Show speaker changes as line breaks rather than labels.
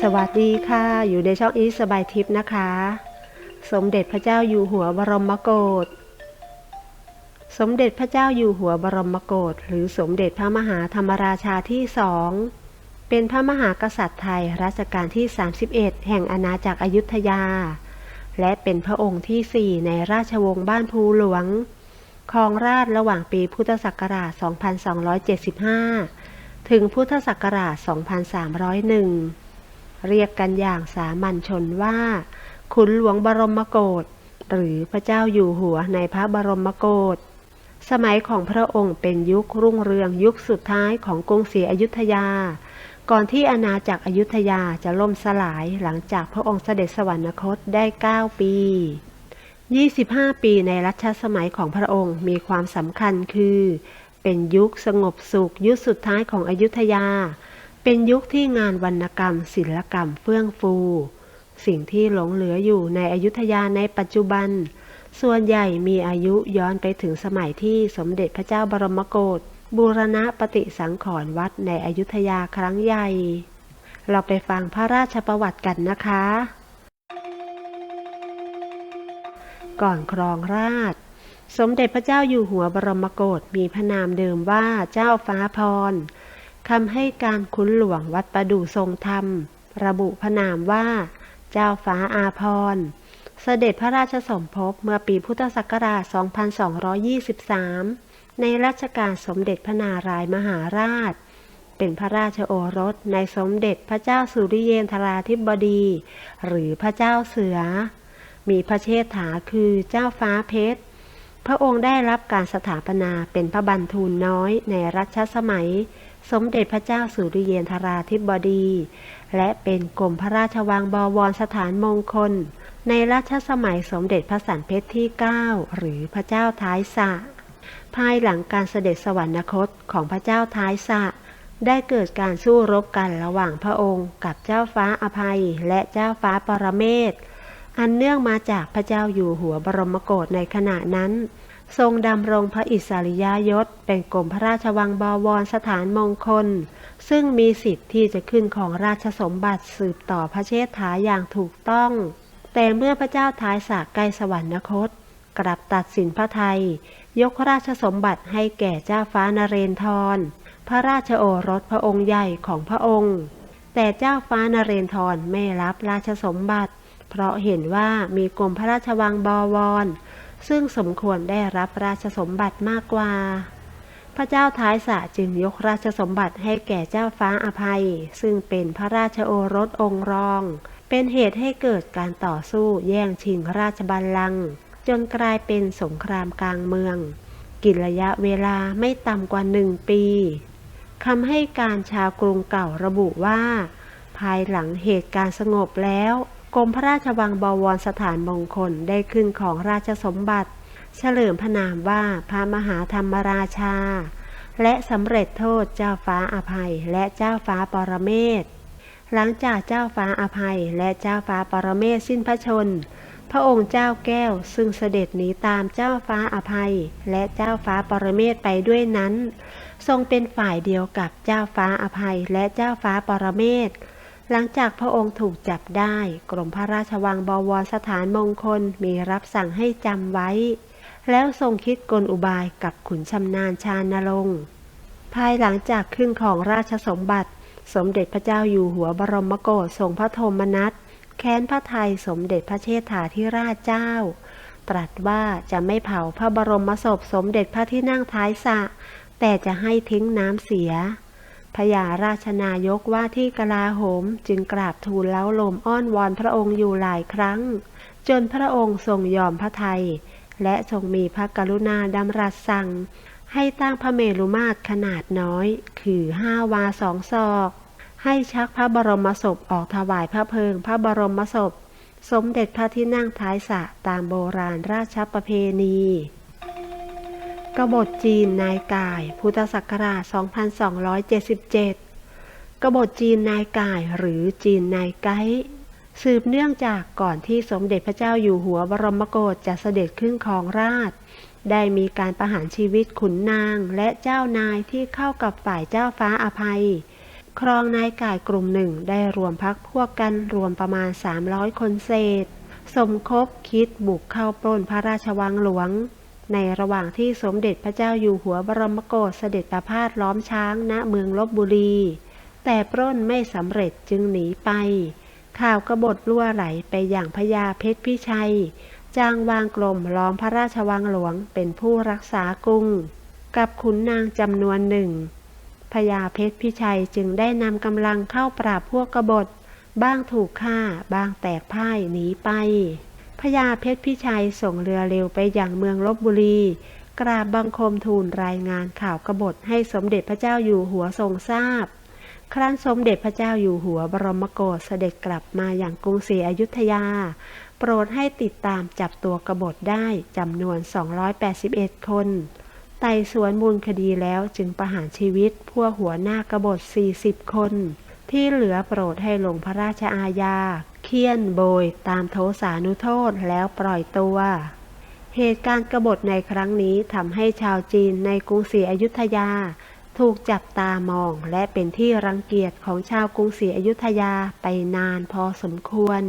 สวัสดีค่ะ อยู่ในช่องอีสบายทิพย์นะคะ สมเด็จพระเจ้าอยู่หัวบรมโกศสมเด็จพระเจ้าอยู่หัวบรมโกศหรือสมเด็จพระมหาธรรมราชาที่สองเป็นพระมหากษัตริย์ไทยรัชกาลที่ 31 แห่งอาณาจักรอยุธยา และเป็นพระองค์ที่4ในราชวงศ์บ้านภูหลวงครองราชระหว่างปีพุทธศักราช 2275 ถึงพุทธศักราช 2301 เรียกกันอย่างสามัญชนว่า ขุนหลวงบรมโกศหรือพระเจ้าอยู่หัวในพระบรมโกศสมัยของพระองค์เป็นยุครุ่งเรืองยุคสุดท้ายของกรุงศรีอยุธยา ก่อนที่อาณาจักรอยุธยาจะล่มสลายหลังจากพระองค์เสด็จสวรรคตได้ 9 ปี 25 ปีในรัชสมัยของพระองค์มีความสำคัญคือ เป็นยุคสงบสุข ยุคสุดท้ายของอยุธยา เป็นยุคที่งานวรรณกรรม ศิลปกรรมเฟื่องฟู สิ่งที่หลงเหลืออยู่ในอยุธยาในปัจจุบัน ส่วนใหญ่มีอายุย้อนไปถึงสมัยที่สมเด็จพระเจ้าบรมโกศบูรณะปฏิสังขรณ์วัดในอยุธยาครั้งใหญ่ เราไปฟังพระราชประวัติกันนะคะ ก่อนครองราช สมเด็จพระเจ้าอยู่หัวบรมโกศมีพระนามเดิมว่าเจ้าฟ้าพรคำให้การคุ้นหลวงวัดประดู่ทรงธรรม ระบุพระนามว่า เจ้าฟ้าอาพรเสด็จพระราชสมภพเมื่อปีพุทธศักราช 2223 ในรัชกาลสมเด็จพระนารายมหาราช เป็นพระราชโอรสในสมเด็จพระเจ้าสุริเยนทราธิบดี หรือพระเจ้าเสือ มีพระเชษฐาคือเจ้าฟ้าเพชร พระองค์ได้รับการสถาปนาเป็นพระบันทูลน้อยในรัชสมัย สมเด็จพระเจ้าสุริเยนทราธิบดี และเป็นกรมพระราชวังบวรสถานมงคล ในรัชสมัยสมเด็จพระสันเพชรที่ 9 หรือพระเจ้าท้ายสะ ภายหลังการเสด็จสวรรคตของพระเจ้าท้ายสะ ได้เกิดการสู้รบกันระหว่างพระองค์กับเจ้าฟ้าอภัยและเจ้าฟ้าปรเมศ อันเนื่องมาจากพระเจ้าอยู่หัวบรมโกศในขณะนั้น ทรงดำรงพระอิสริยยศ เป็นกรมพระราชวังบวรสถานมงคล ซึ่งมีสิทธิ์ที่จะขึ้นของราชสมบัติสืบต่อพระเชษฐาอย่างถูกต้อง แต่เมื่อพระเจ้าท้ายสากใกล้สวรรคต กลับตัดสินพระไทย ยกราชสมบัติให้แก่เจ้าฟ้านเรนทร พระราชโอรสพระองค์ใหญ่ของพระองค์ แต่เจ้าฟ้านเรนทรไม่รับราชสมบัติ เพราะเห็นว่ามีกรมพระราชวังบวร ซึ่งสมควรได้รับราชสมบัติมากกว่า พระเจ้าท้ายสะจึงยกราชสมบัติให้แก่เจ้าฟ้าอภัย ซึ่งเป็นพระราชโอรสองค์รอง เป็นเหตุให้เกิดการต่อสู้แย่งชิงราชบัลลังก์จนกลายเป็นสงครามกลางเมือง กินระยะเวลาไม่ต่ำกว่าหนึ่งปีคำให้การชาวกรุงเก่าระบุว่า ภายหลังเหตุการณ์สงบแล้ว กรมพระราชวังบวรสถานมงคลได้ขึ้นของราชสมบัติ เฉลิมพระนามว่าพระมหาธรรมราชา และสำเร็จโทษเจ้าฟ้าอภัยและเจ้าฟ้าปรเมศหลังจากเจ้าฟ้าอภัยและเจ้าฟ้าปรเมศสิ้นพระชน พระองค์เจ้าแก้วซึ่งเสด็จหนีตามเจ้าฟ้าอภัย และเจ้าฟ้าปรเมศไปด้วยนั้น ทรงเป็นฝ่ายเดียวกับเจ้าฟ้าอภัยและเจ้าฟ้าปรเมศ หลังจากพระองค์ถูกจับได้ กรมพระราชวังบวรสถานมงคลมีรับสั่งให้จำไว้ แล้วทรงคิดกลอุบายกับขุนชำนาญชาญนรงค์ภายหลังจากขึ้นของราชสมบัติ สมเด็จพระเจ้าอยู่หัวบรมโกศทรงพระโทมนัสแค้นพระไทยสมเด็จพระเชษฐาธิราชเจ้า ตรัสว่าจะไม่เผาพระบรมศพสมเด็จพระที่นั่งท้ายสะ แต่จะให้ทิ้งน้ำเสีย พญาราชนายกว่าที่กลาโหมจึงกราบทูลเล้าลมอ้อนวอนพระองค์อยู่หลายครั้ง จนพระองค์ทรงยอมพระไทยและทรงมีพระกรุณาดำรัสสั่ง ให้ตั้งพระเมรุมาตรขนาดน้อย คือห้าวาสองศอก ให้ชักพระบรมศพออกถวายพระเพลิงพระบรมศพ สมเด็จพระที่นั่งท้ายสระตามโบราณราชประเพณี กบฏจีนนายกาย พุทธศักราช 2277 กบฏจีนนายกายหรือจีนนายไกสืบเนื่องจากก่อนที่สมเด็จพระเจ้าอยู่หัวบรมโกศจะเสด็จขึ้นของราช ได้มีการประหารชีวิตขุนนางและเจ้านายที่เข้ากับฝ่ายเจ้าฟ้าอภัย ครองนายกายกลุ่มหนึ่งได้รวมพักพวกกันรวมประมาณ 300 คนเศษ สมคบคิดบุกเข้าปล้นพระราชวังหลวง ในระหว่างที่สมเด็จพระเจ้าอยู่หัวบรมโกศเสด็จประพาสล้อมช้างณเมืองลบบุรี แต่ปล้นไม่สำเร็จจึงหนีไป ข่าวกบฏรั่วไหลไปอย่างพญาเพชรพิชัย จ้างวางกลมล้อมพระราชวังหลวงเป็นผู้รักษากรุง กับขุนนางจำนวนหนึ่งพญาเพชรพิชัยจึงได้นำกำลังเข้าปราบพวกกบฏ บ้างถูกฆ่า บ้างแตกพ่ายหนีไป พญาเพชรพิชัยส่งเรือเร็วไปยังเมืองลบบุรี กราบบังคมทูลรายงานข่าวกบฏให้สมเด็จพระเจ้าอยู่หัวทรงทราบ ครั้นสมเด็จพระเจ้าอยู่หัวบรมโกศเสด็จกลับมาอย่างกรุงศรีอยุธยา โปรดให้ติดตามจับตัวกบฏได้จำนวน 281 คน ไต่สวนมูลคดีแล้วจึงประหารชีวิตพวกหัวหน้ากบฏ 40 คนที่เหลือโปรดให้ลงพระราชอาญา เคี่ยนโบยตามโทสานุโทษแล้วปล่อยตัว เหตุการณ์กบฏในครั้งนี้ทำให้ชาวจีนในกรุงศรีอยุธยา ถูกจับตามองและเป็นที่รังเกียจของชาวกรุงศรีอยุธยาไปนานพอสมควร